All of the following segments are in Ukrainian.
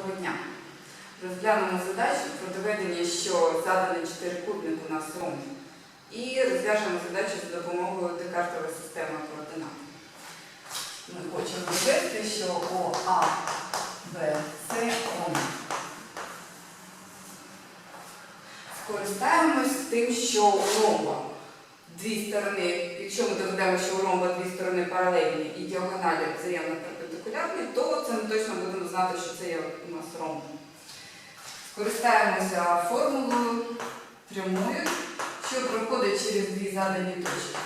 Доброго дня. Розглянемо задачу про доведення, що заданий чотирикутник у нас ромб. І розв'яжемо задачу за допомогою декартової системи координат. Ми хочемо довести, що ОА, Б, С ромб. Скористаємось тим, що у ромба дві сторони, якщо ми доведемо, що у ромба дві сторони паралельні і діагоналі взаємно перпендикулярні, то це ми точно будемо знати, що це є у нас ромб. Скористаємося формулою прямою, що проходить через дві задані точки.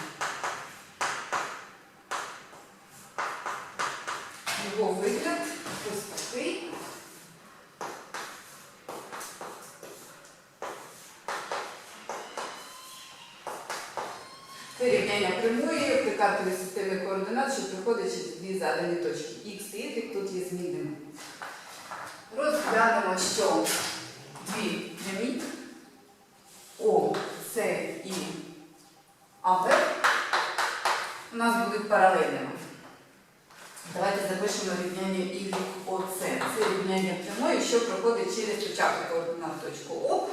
Його вигляд ось такий. Рівняння прямої при картовій системі координат, що проходить через дві задані точки. Х і Y тут є змінними. Розглянемо, що дві прямі О, С і АБ у нас будуть паралельними. Давайте запишемо рівняння YOC. Це рівняння прямої, що проходить через початок координат точку О,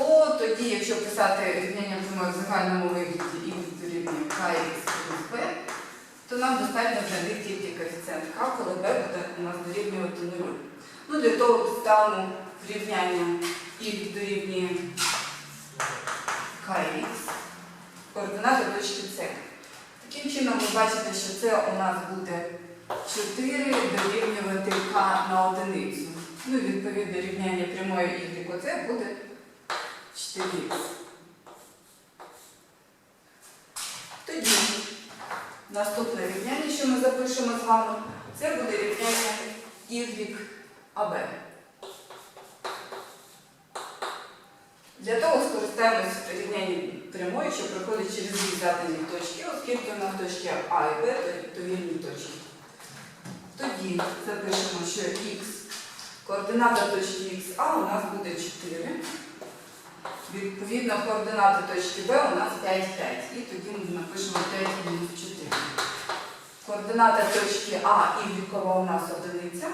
то тоді, якщо писати прямої в загальному вигляді і дорівнює kx плюс b, то нам достатньо знайти тільки коефіцієнт k, коли b буде у нас дорівнювати нулю. Ну, для того підставимо рівняння y дорівнює kx, координати точки С. Таким чином ви бачите, що це у нас буде 4 дорівнювати k на одиницю. Ну відповідно рівняння прямої y оце буде 4х. Тоді наступне рівняння, що ми запишемо з вами, це буде рівняння y АБ. Для того скористаємося рівнянням прямої, що проходить через дві задані точки, оскільки у нас точки А і Б то вільні точки. Тоді запишемо, що х, координата точки ХА у нас буде 4. Відповідно, координати точки Б у нас 5, 5. І тоді ми напишемо 5 мінус 4. Координата точки А і вікова у нас одиниця.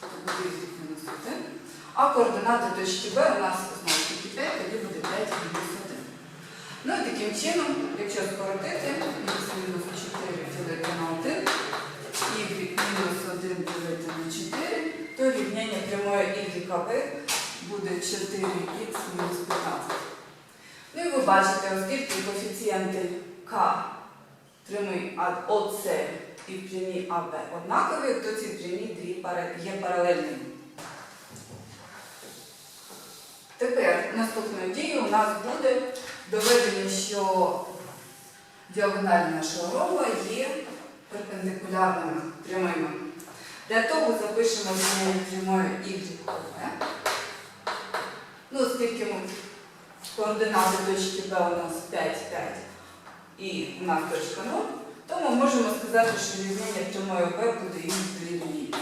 То буде y мінус 1. А координати точки Б у нас знову таки 5, тоді буде 5 мінус 1. Ну і таким чином, якщо скоротити, х мінус 4 ділити на 1, y мінус 1 ділити на 4, то рівняння прямої АБ буде 4х мінус 15. Бачите, оскільки коефіцієнти К прямий ОС і прямі АБ однакові, то ці прямі дві є паралельними. Тепер наступною дією у нас буде доведення, що діагоналі нашого ромба є перпендикулярними прямими. Для того запишемо рівняння прямої y Ну, оскільки ми координати точки Б у нас 5, 5 і у нас точка 0, то ми можемо сказати, що рівняння прямої Б буде дорівнює х.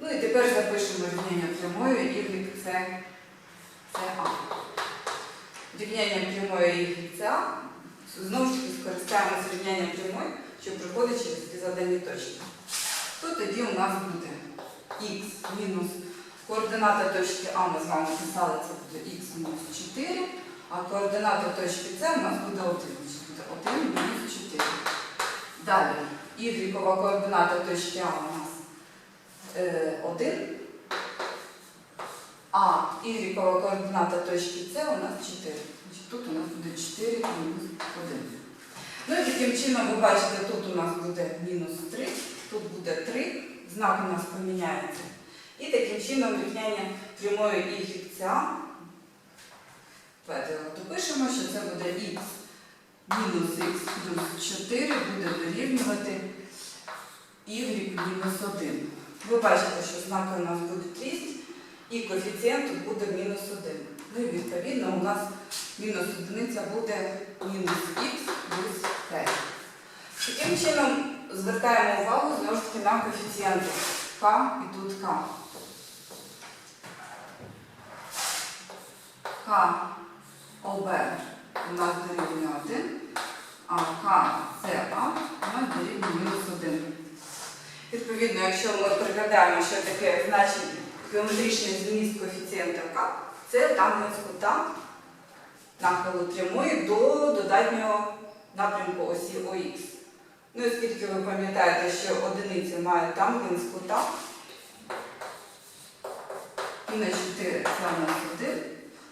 Ну і тепер запишемо рівняння прямої y це А. Рівняння прямої y це А. Знову ж таки скористаємося рівнянням прямої, що проходить через ці задані точки. То тоді у нас буде х мінус Координата точки А ми з вами писали, це буде х мінус 4, а координата точки С у нас буде 1. Це буде 1 мінус 4. Далі, y координата точки А у нас е, 1, а y координата точки С у нас 4. Значить, тут у нас буде 4 мінус 1. Ну і таким чином, ви бачите, тут у нас буде мінус 3, тут буде 3, знак у нас поміняється. І таким чином рівняння прямої y Давайте його допишемо, що це буде х мінус х плюс 4 буде дорівнювати y мінус 1. Ви бачите, що знаки у нас будуть різні, і коефіцієнт буде мінус 1. Ну і відповідно у нас мінус одиниця буде мінус х плюс 5. Таким чином звертаємо увагу знову ж таки на коефіцієнти k і тут k. К ОБ у нас дорівнює 1, а К СА у нас дорівнює мінус 1. Відповідно, якщо ми пригадаємо, що таке значення геометричний зміст коефіцієнта К це тангенс кута нахилу прямої до додатнього напрямку осі ОХ. Ну і оскільки ви пам'ятаєте, що одиниця має тангенс кута, і на 4 це у нас 1,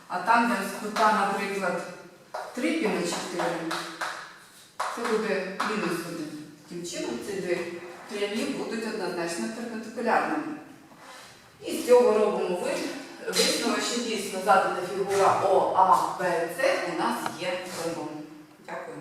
а тангенс кута, наприклад, 3 пі на 4, це буде мінус 1. Таким чином ці дві прямі будуть однозначно перпендикулярними. І з цього робимо ви- висновок, що дійсно задана фігура ОАБЦ у нас є кругом. Дякую.